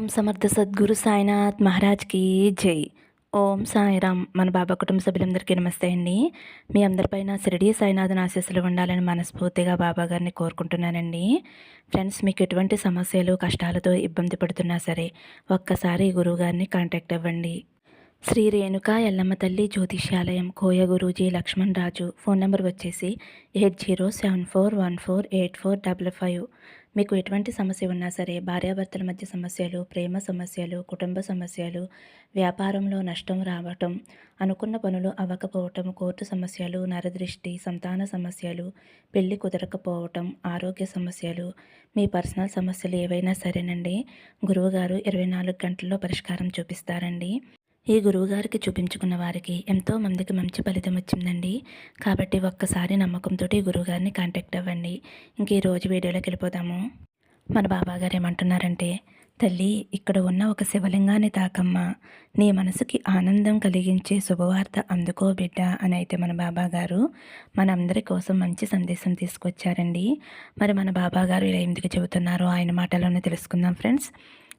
ఓం సమర్థ సద్గురు సాయినాథ్ మహారాజ్కి జై. ఓం సాయిరామ్ మన బాబా కుటుంబ సభ్యులందరికీ నమస్తే అండి. మీ అందరిపైన శిరడి సాయినాథన్ ఆశీస్సులు ఉండాలని మనస్ఫూర్తిగా బాబా గారిని కోరుకుంటున్నానండి. ఫ్రెండ్స్ మీకు ఎటువంటి సమస్యలు కష్టాలతో ఇబ్బంది పడుతున్నా సరే ఒక్కసారి గురువుగారిని కాంటాక్ట్ అవ్వండి. శ్రీ రేణుక ఎల్లమ్మ తల్లి జ్యోతిష్యాలయం కోయ గురూజీ లక్ష్మణ్ రాజు ఫోన్ నెంబర్ వచ్చేసి eight zero seven four one four eight four double five. మీకు ఎటువంటి సమస్య ఉన్నా సరే భార్యాభర్తల మధ్య సమస్యలు ప్రేమ సమస్యలు కుటుంబ సమస్యలు వ్యాపారంలో నష్టం రావటం అనుకున్న పనులు అవ్వకపోవటం కోర్టు సమస్యలు నరదృష్టి సంతాన సమస్యలు పెళ్ళి కుదరకపోవటం ఆరోగ్య సమస్యలు మీ పర్సనల్ సమస్యలు ఏవైనా సరేనండి? గురువుగారు ఇరవై నాలుగు గంటల్లో పరిష్కారం చూపిస్తారండి. ఈ గురువుగారికి చూపించుకున్న వారికి ఎంతో మందికి మంచి ఫలితం వచ్చిందండి. కాబట్టి ఒక్కసారి నమ్మకంతో ఈ గురువుగారిని కాంటాక్ట్ అవ్వండి. ఇంక ఈ రోజు వీడియోలోకి వెళ్ళిపోదాము. మన బాబాగారు ఏమంటున్నారంటే తల్లి ఇక్కడ ఉన్న ఒక శివలింగాన్ని తాకమ్మ. నీ మనసుకి ఆనందం కలిగించే శుభవార్త అందుకో బిడ్డ అని అయితే మన బాబాగారు మనందరి కోసం మంచి సందేశం తీసుకొచ్చారండి. మరి మన బాబాగారు ఇలా ఎందుకు చెబుతున్నారో ఆయన మాటలోనే తెలుసుకుందాం ఫ్రెండ్స్.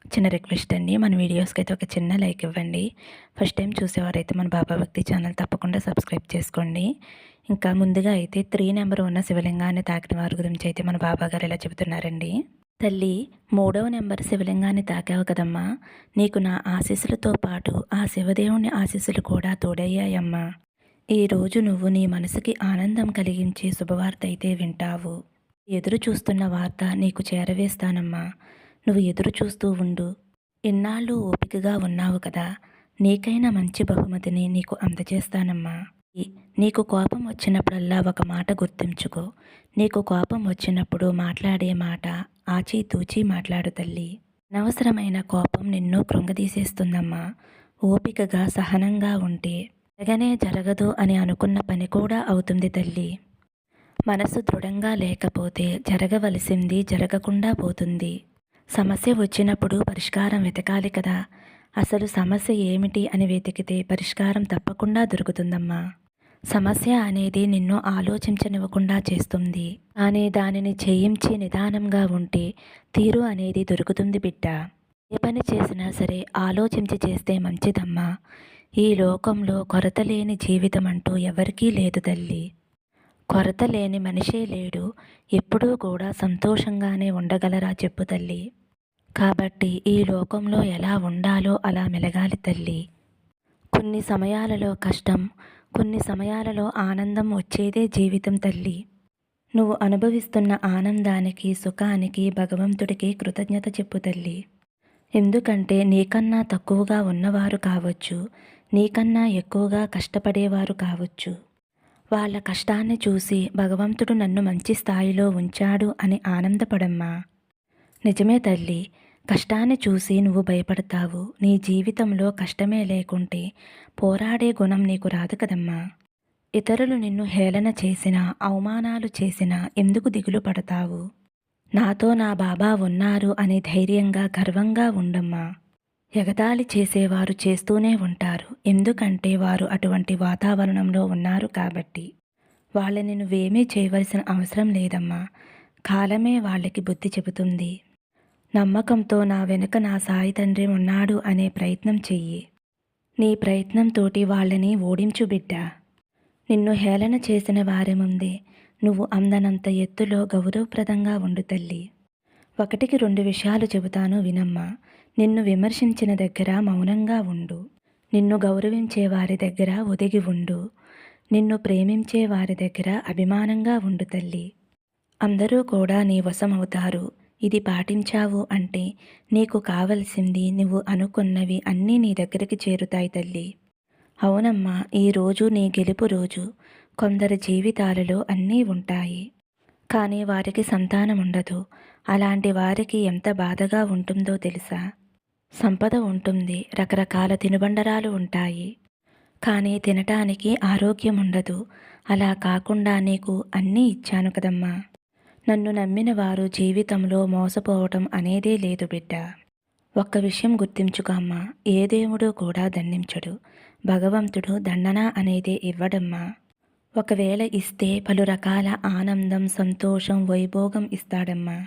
చిన్న రిక్వెస్ట్ అండి. మన వీడియోస్కి అయితే ఒక చిన్న లైక్ ఇవ్వండి. ఫస్ట్ టైం చూసేవారైతే మన బాబా భక్తి ఛానల్ తప్పకుండా సబ్స్క్రైబ్ చేసుకోండి. ఇంకా ముందుగా అయితే త్రీ నెంబర్ ఉన్న శివలింగాన్ని తాకిన వారి గురించి అయితే మన బాబా గారు ఇలా చెబుతున్నారండి. తల్లి మూడవ నెంబర్ శివలింగాన్ని తాకావు కదమ్మా. నీకు నా ఆశీస్సులతో పాటు ఆ శివదేవుని ఆశీస్సులు కూడా తోడయ్యాయమ్మా. ఈరోజు నువ్వు నీ మనసుకి ఆనందం కలిగించే శుభవార్త అయితే వింటావు. ఎదురు చూస్తున్న వార్త నీకు చేరవేస్తానమ్మా. నువ్వు ఎదురు చూస్తూ ఉండు. ఇన్నాళ్ళు ఓపికగా ఉన్నావు కదా. నీకైనా మంచి బహుమతిని నీకు అందజేస్తానమ్మా. నీకు కోపం వచ్చినప్పుడల్లా ఒక మాట గుర్తుంచుకో. నీకు కోపం వచ్చినప్పుడు మాట్లాడే మాట ఆచితూచి మాట్లాడు తల్లి. అనవసరమైన కోపం నిన్ను కృంగదీసేస్తుందమ్మా. ఓపికగా సహనంగా ఉంటే జరగనే జరగదు అని అనుకున్న పని కూడా అవుతుంది తల్లి. మనసు దృఢంగా లేకపోతే జరగవలసింది జరగకుండా పోతుంది. సమస్య వచ్చినప్పుడు పరిష్కారం వెతకాలి కదా. అసలు సమస్య ఏమిటి అని వెతికితే పరిష్కారం తప్పకుండా దొరుకుతుందమ్మా. సమస్య అనేది నిన్ను ఆలోచించనివ్వకుండా చేస్తుంది. కానీ దానిని చేయించి నిదానంగా ఉంటే తీరు అనేది దొరుకుతుంది బిడ్డ. ఏ పని చేసినా సరే ఆలోచించి చేస్తే మంచిదమ్మా. ఈ లోకంలో కొరత లేని జీవితం అంటూ ఎవరికీ లేదు తల్లి. కొరత లేని మనిషే లేడు. ఎప్పుడూ కూడా సంతోషంగానే ఉండగలరా చెప్పు తల్లి. కాబట్టి ఈ లోకంలో ఎలా ఉండాలో అలా మెలగాలి తల్లి. కొన్ని సమయాలలో కష్టం కొన్ని సమయాలలో ఆనందం వచ్చేదే జీవితం తల్లి. నువ్వు అనుభవిస్తున్న ఆనందానికి సుఖానికి భగవంతుడికి కృతజ్ఞత చెప్పు తల్లి. ఎందుకంటే నీకన్నా తక్కువగా ఉన్నవారు కావచ్చు నీకన్నా ఎక్కువగా కష్టపడేవారు కావచ్చు. వాళ్ళ కష్టాన్ని చూసి భగవంతుడు నన్ను మంచి స్థాయిలో ఉంచాడు అని ఆనందపడమ్మా. నిజమే తల్లి. కష్టాన్ని చూసి నువ్వు భయపడతావు. నీ జీవితంలో కష్టమే లేకుంటే పోరాడే గుణం నీకు రాదు కదమ్మా. ఇతరులు నిన్ను హేళన చేసినా అవమానాలు చేసినా ఎందుకు దిగులు పడతావు? నాతో నా బాబా ఉన్నారు అని ధైర్యంగా గర్వంగా ఉండమ్మా. ఎగతాళి చేసేవారు చేస్తూనే ఉంటారు. ఎందుకంటే వారు అటువంటి వాతావరణంలో ఉన్నారు కాబట్టి. వాళ్ళని నువ్వేమీ చేయవలసిన అవసరం లేదమ్మా. కాలమే వాళ్ళకి బుద్ధి చెబుతుంది. నమ్మకంతో నా వెనుక నా సాయి తండ్రి ఉన్నాడు అనే ప్రయత్నం చెయ్యి. నీ ప్రయత్నంతోటి వాళ్ళని ఓడించు బిడ్డ. నిన్ను హేళన చేసిన వారి ముందే నువ్వు అందనంత ఎత్తులో గౌరవప్రదంగా ఉండు తల్లి. ఒకటికి రెండు విషయాలు చెబుతాను వినమ్మా. నిన్ను విమర్శించిన దగ్గర మౌనంగా ఉండు. నిన్ను గౌరవించే వారి దగ్గర ఒదిగి ఉండు. నిన్ను ప్రేమించే వారి దగ్గర అభిమానంగా ఉండు తల్లి. అందరూ కూడా నీ వశమవుతారు. ఇది పాటించావు అంటే నీకు కావలసింది నువ్వు అనుకున్నవి అన్నీ నీ దగ్గరికి చేరుతాయి తల్లి. అవునమ్మా ఈరోజు నీ గెలుపు రోజు. కొందరి జీవితాలలో అన్నీ ఉంటాయి. కానీ వారికి సంతానం ఉండదు. అలాంటి వారికి ఎంత బాధగా ఉంటుందో తెలుసా? సంపద ఉంటుంది రకరకాల తినుబండరాలు ఉంటాయి. కానీ తినటానికి ఆరోగ్యం ఉండదు. అలా కాకుండా నీకు అన్నీ ఇచ్చాను కదమ్మా. నన్ను నమ్మిన వారు జీవితంలో మోసపోవటం అనేదే లేదు బిడ్డ. ఒక్క విషయం గుర్తించుకో అమ్మా. ఏ దేవుడు కూడా దండించడు. భగవంతుడు దండన అనేదే ఇవ్వడమ్మా. ఒకవేళ ఇస్తే పలు రకాల ఆనందం సంతోషం వైభోగం ఇస్తాడమ్మా.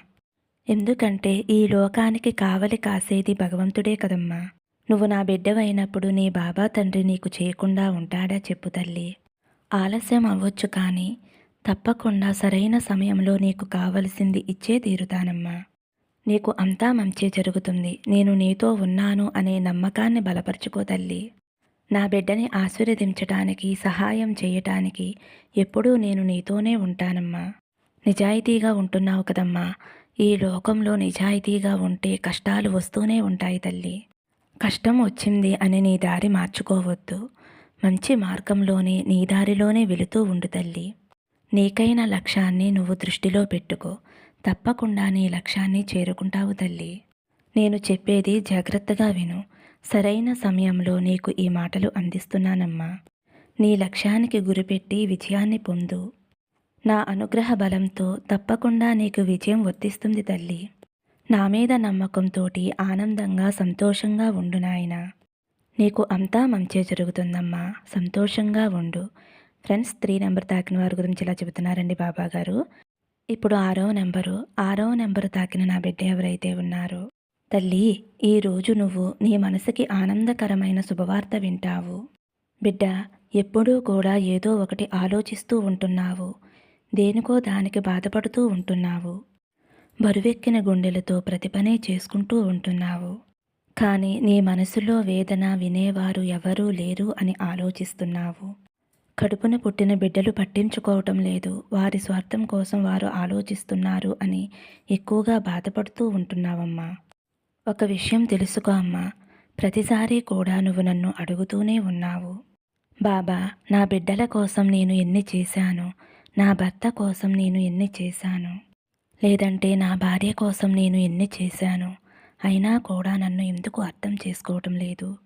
ఎందుకంటే ఈ లోకానికి కావలి కాసేది భగవంతుడే కదమ్మా. నువ్వు నా బిడ్డవైనప్పుడు నీ బాబా తండ్రి నీకు చేయకుండా ఉంటాడా చెప్పు తల్లి. ఆలస్యం అవ్వచ్చు కానీ తప్పకుండా సరైన సమయంలో నీకు కావలసింది ఇచ్చే తీరుతానమ్మా. నీకు అంతా మంచి జరుగుతుంది. నేను నీతో ఉన్నాను అనే నమ్మకాన్ని బలపరుచుకో తల్లి. నా బిడ్డని ఆశీర్వదించటానికి సహాయం చేయటానికి ఎప్పుడూ నేను నీతోనే ఉంటానమ్మా. నిజాయితీగా ఉంటున్నావు కదమ్మా. ఈ లోకంలో నిజాయితీగా ఉంటే కష్టాలు వస్తూనే ఉంటాయి తల్లి. కష్టం వచ్చింది అని నీ దారి మార్చుకోవద్దు. మంచి మార్గంలోనే నీ దారిలోనే వెళుతూ ఉండు తల్లి. నీకైన లక్ష్యాన్ని నువ్వు దృష్టిలో పెట్టుకో. తప్పకుండా నీ లక్ష్యాన్ని చేరుకుంటావు తల్లి. నేను చెప్పేది జాగ్రత్తగా విను. సరైన సమయంలో నీకు ఈ మాటలు అందిస్తున్నానమ్మా. నీ లక్ష్యానికి గురిపెట్టి విజయాన్ని పొందు. నా అనుగ్రహ బలంతో తప్పకుండా నీకు విజయం వర్తిస్తుంది తల్లి. నా మీద నమ్మకంతోటి ఆనందంగా సంతోషంగా ఉండు నాయనా. నీకు అంతా మంచే జరుగుతుందమ్మా. సంతోషంగా ఉండు. ఫ్రెండ్స్ త్రీ నెంబర్ తాకిన వారి గురించి ఇలా చెబుతున్నారండి బాబా గారు ఇప్పుడు ఆరవ నెంబరు. ఆరవ నెంబరు తాకిన నా బిడ్డ ఎవరైతే ఉన్నారో తల్లి ఈరోజు నువ్వు నీ మనసుకి ఆనందకరమైన శుభవార్త వింటావు. బిడ్డ ఎప్పుడూ కూడా ఏదో ఒకటి ఆలోచిస్తూ ఉంటున్నావు. దేనికో దానికి బాధపడుతూ ఉంటున్నావు. బరువెక్కిన గుండెలతో ప్రతి పనే చేసుకుంటూ ఉంటున్నావు. కానీ నీ మనసులో వేదన వినేవారు ఎవరూ లేరు అని ఆలోచిస్తున్నావు. కడుపున పుట్టిన బిడ్డలు పట్టించుకోవటం లేదు. వారి స్వార్థం కోసం వారు ఆలోచిస్తున్నారు అని ఎక్కువగా బాధపడుతూ ఉంటున్నావమ్మా. ఒక విషయం తెలుసుకో అమ్మా. ప్రతిసారి కూడా నువ్వు నన్ను అడుగుతూనే ఉన్నావు. బాబా నా బిడ్డల కోసం నేను ఎన్ని చేశాను? నా భర్త కోసం నేను ఎన్ని చేశాను? లేదంటే నా భార్య కోసం నేను ఎన్ని చేశాను? అయినా కూడా నన్ను ఎందుకు అర్థం చేసుకోవటం లేదు?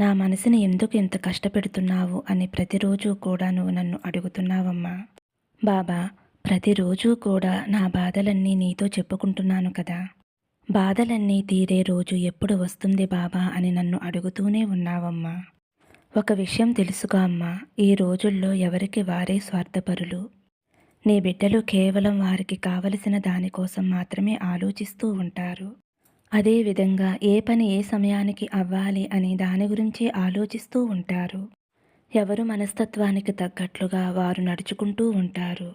నా మనసుని ఎందుకు ఇంత కష్టపెడుతున్నావు అని ప్రతిరోజు కూడా నువ్వు నన్ను అడుగుతున్నావమ్మా. బాబా ప్రతిరోజు కూడా నా బాధలన్నీ నీతో చెప్పుకుంటున్నాను కదా. బాధలన్నీ తీరే రోజు ఎప్పుడు వస్తుంది బాబా అని నన్ను అడుగుతూనే ఉన్నావమ్మా. ఒక విషయం తెలుసుకో అమ్మా ఈ రోజుల్లో ఎవరికి వారే స్వార్థపరులు. నీ బిడ్డలు కేవలం వారికి కావలసిన దానికోసం మాత్రమే ఆలోచిస్తూ ఉంటారు. అదేవిధంగా ఏ పని ఏ సమయానికి అవ్వాలి అని దాని గురించి ఆలోచిస్తూ ఉంటారు. ఎవరు మనస్తత్వానికి తగ్గట్లుగా వారు నడుచుకుంటూ ఉంటారు.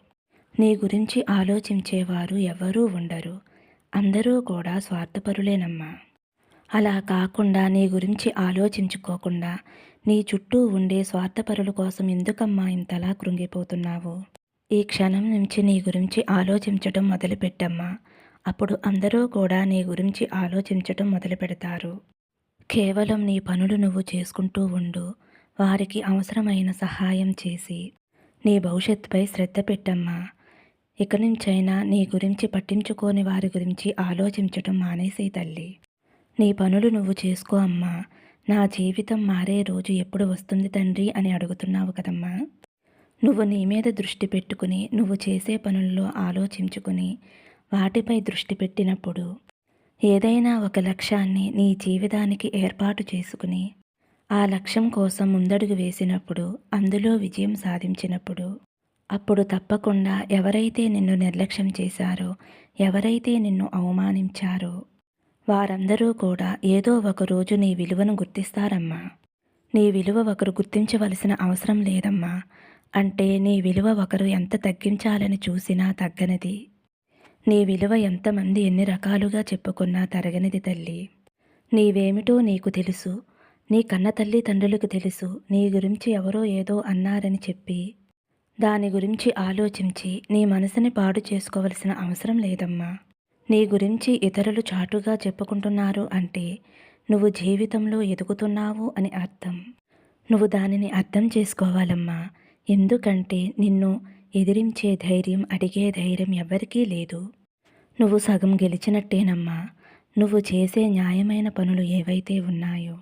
నీ గురించి ఆలోచించేవారు ఎవరూ ఉండరు. అందరూ కూడా స్వార్థపరులేనమ్మా. అలా కాకుండా నీ గురించి ఆలోచించుకోకుండా నీ చుట్టూ ఉండే స్వార్థపరుల కోసం ఎందుకమ్మా ఇంతలా కృంగిపోతున్నావు? ఈ క్షణం నుంచి నీ గురించి ఆలోచించటం మొదలుపెట్టమ్మా. అప్పుడు అందరూ కూడా నీ గురించి ఆలోచించటం మొదలు పెడతారు. కేవలం నీ పనులు నువ్వు చేసుకుంటూ ఉండు. వారికి అవసరమైన సహాయం చేసి నీ భవిష్యత్తుపై శ్రద్ధ పెట్టమ్మా. ఇక నుంచైనా నీ గురించి పట్టించుకోని వారి గురించి ఆలోచించటం మానేసి తల్లి. నీ పనులు నువ్వు చేసుకో అమ్మా. నా జీవితం మారే రోజు ఎప్పుడు వస్తుంది తండ్రి అని అడుగుతున్నావు కదమ్మా. నువ్వు నీ మీద దృష్టి పెట్టుకుని నువ్వు చేసే పనుల్లో ఆలోచించుకుని వాటిపై దృష్టి పెట్టినప్పుడు ఏదైనా ఒక లక్ష్యాన్ని నీ జీవితానికి ఏర్పాటు చేసుకుని ఆ లక్ష్యం కోసం ముందడుగు వేసినప్పుడు అందులో విజయం సాధించినప్పుడు అప్పుడు తప్పకుండా ఎవరైతే నిన్ను నిర్లక్ష్యం చేశారో ఎవరైతే నిన్ను అవమానించారో వారందరూ కూడా ఏదో ఒక రోజు నీ విలువను గుర్తిస్తారమ్మా. నీ విలువ ఒకరు గుర్తించవలసిన అవసరం లేదమ్మా. అంటే నీ విలువ ఒకరు ఎంత తగ్గించాలని చూసినా తగ్గనిది. నీ విలువ ఎంతమంది ఎన్ని రకాలుగా చెప్పుకున్నా తరగనిది తల్లి. నీవేమిటో నీకు తెలుసు. నీ కన్న తల్లి తండ్రులకు తెలుసు. నీ గురించి ఎవరో ఏదో అన్నారని చెప్పి దాని గురించి ఆలోచించి నీ మనసుని పాడు చేసుకోవలసిన అవసరం లేదమ్మా. నీ గురించి ఇతరులు చాటుగా చెప్పుకుంటున్నారు అంటే నువ్వు జీవితంలో ఎదుగుతున్నావు అని అర్థం. నువ్వు దానిని అర్థం చేసుకోవాలమ్మా. ఎందుకంటే నిన్ను ఎదిరించే ధైర్యం అడిగే ధైర్యం ఎవ్వరికీ లేదు. నువ్వు సగం గెలిచినట్టేనమ్మా. నువ్వు చేసే న్యాయమైన పనులు ఏవైతే ఉన్నాయో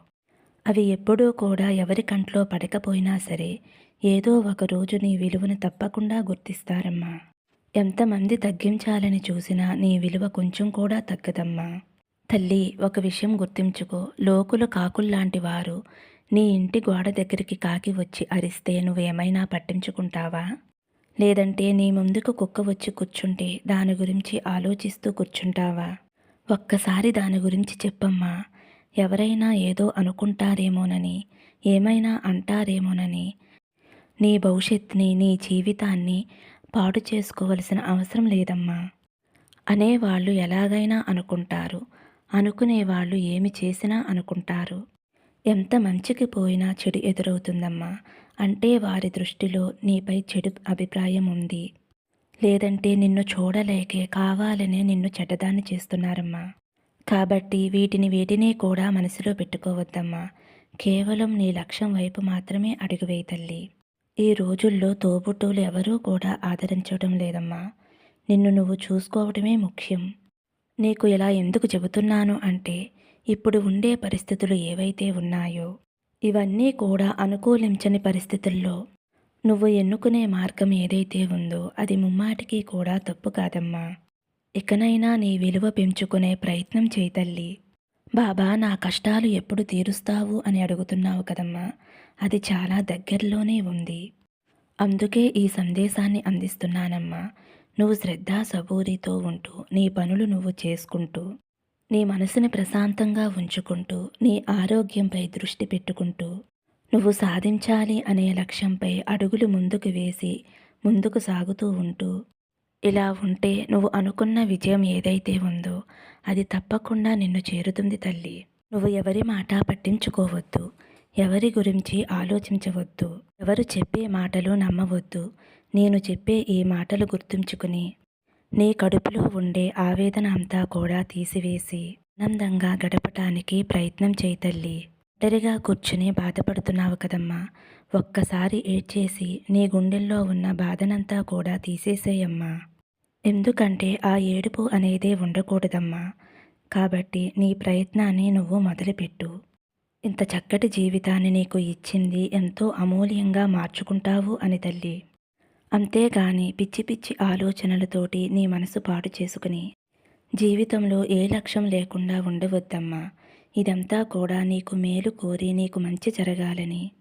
అవి ఎప్పుడూ కూడా ఎవరి కంట్లో పడకపోయినా సరే ఏదో ఒక రోజు నీ విలువను తప్పకుండా గుర్తిస్తారమ్మా. ఎంతమంది తగ్గించాలని చూసినా నీ విలువ కొంచెం కూడా తగ్గదమ్మా. తల్లి ఒక విషయం గుర్తించుకో. లోకులు కాకుల్లాంటి వారు నీ ఇంటి గోడ దగ్గరికి కాకి వచ్చి అరిస్తే నువ్వేమైనా పట్టించుకుంటావా? లేదంటే నీ ముందుకు కుక్క వచ్చి కూర్చుంటే దాని గురించి ఆలోచిస్తూ కూర్చుంటావా? ఒక్కసారి దాని గురించి చెప్పమ్మా. ఎవరైనా ఏదో అనుకుంటారేమోనని ఏమైనా అంటారేమోనని. నీ భవిష్యత్తుని నీ జీవితాన్ని పాడు చేసుకోవలసిన అవసరం లేదమ్మా. అనేవాళ్ళు ఎలాగైనా అనుకుంటారు. అనుకునేవాళ్ళు ఏమి చేసినా అనుకుంటారు. ఎంత మంచికి పోయినా చెడు ఎదురవుతుందమ్మా. అంటే వారి దృష్టిలో నీపై చెడు అభిప్రాయం ఉంది. లేదంటే నిన్ను చూడలేకే కావాలనే నిన్ను చెడ్డదాన్ని చేస్తున్నారమ్మా. కాబట్టి వీటిని వీటిని కూడా మనసులో పెట్టుకోవద్దమ్మా. కేవలం నీ లక్ష్యం వైపు మాత్రమే అడుగువేయి తల్లి. ఈ రోజుల్లో తోబుట్టువులు ఎవరూ కూడా ఆదరించడం లేదమ్మా. నిన్ను నువ్వు చూసుకోవడమే ముఖ్యం. నీకు ఇలా ఎందుకు చెబుతున్నాను అంటే ఇప్పుడు ఉండే పరిస్థితులు ఏవైతే ఉన్నాయో ఇవన్నీ కూడా అనుకూలించని పరిస్థితుల్లో నువ్వు ఎన్నుకునే మార్గం ఏదైతే ఉందో అది ముమ్మాటికి కూడా తప్పు కాదమ్మా. ఇకనైనా నీ విలువ పెంచుకునే ప్రయత్నం చేతల్లి బాబా నా కష్టాలు ఎప్పుడు తీరుస్తావు అని అడుగుతున్నావు కదమ్మా. అది చాలా దగ్గరలోనే ఉంది. అందుకే ఈ సందేశాన్ని అందిస్తున్నానమ్మా. నువ్వు శ్రద్ధ సబూరితో ఉంటూ నీ పనులు నువ్వు చేసుకుంటూ నీ మనసుని ప్రశాంతంగా ఉంచుకుంటూ నీ ఆరోగ్యంపై దృష్టి పెట్టుకుంటూ నువ్వు సాధించాలి అనే లక్ష్యంపై అడుగులు ముందుకు వేసి ముందుకు సాగుతూ ఉంటూ ఇలా ఉంటే నువ్వు అనుకున్న విజయం ఏదైతే ఉందో అది తప్పకుండా నిన్ను చేరుతుంది తల్లి. నువ్వు ఎవరి మాట పట్టించుకోవద్దు ఎవరి గురించి ఆలోచించవద్దు ఎవరు చెప్పే మాటలు నమ్మవద్దు నేను చెప్పే ఈ మాటలు గుర్తుంచుకుని నీ కడుపులో ఉండే ఆవేదన అంతా కూడా తీసివేసి ఆనందంగా గడపటానికి ప్రయత్నం చేయి ఒంటరిగా కూర్చుని బాధపడుతున్నావు కదమ్మా. ఒక్కసారి ఏడ్చేసి నీ గుండెల్లో ఉన్న బాధనంతా కూడా తీసేసేయమ్మా. ఎందుకంటే ఆ ఏడుపు అనేదే ఉండకూడదమ్మా. కాబట్టి నీ ప్రయత్నాన్ని నువ్వు మొదలుపెట్టు. ఇంత చక్కటి జీవితాన్ని నీకు ఇచ్చింది ఎంతో అమూల్యంగా మార్చుకుంటావు అని తల్లి. అంతేగాని పిచ్చి పిచ్చి ఆలోచనలతోటి నీ మనసు పాడు చేసుకుని. జీవితంలో ఏ లక్ష్యం లేకుండా ఉండవద్దమ్మా. ఇదంతా కూడా నీకు మేలు కోరి నీకు మంచి జరగాలని.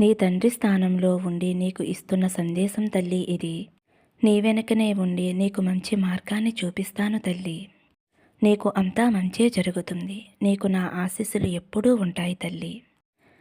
నీ తండ్రి స్థానంలో ఉండి నీకు ఇస్తున్న సందేశం తల్లి ఇది. నీ వెనకనే ఉండి నీకు మంచి మార్గాన్ని చూపిస్తాను తల్లి. నీకు అంతా మంచే జరుగుతుంది. నీకు నా ఆశీస్సులు ఎప్పుడూ ఉంటాయి తల్లి.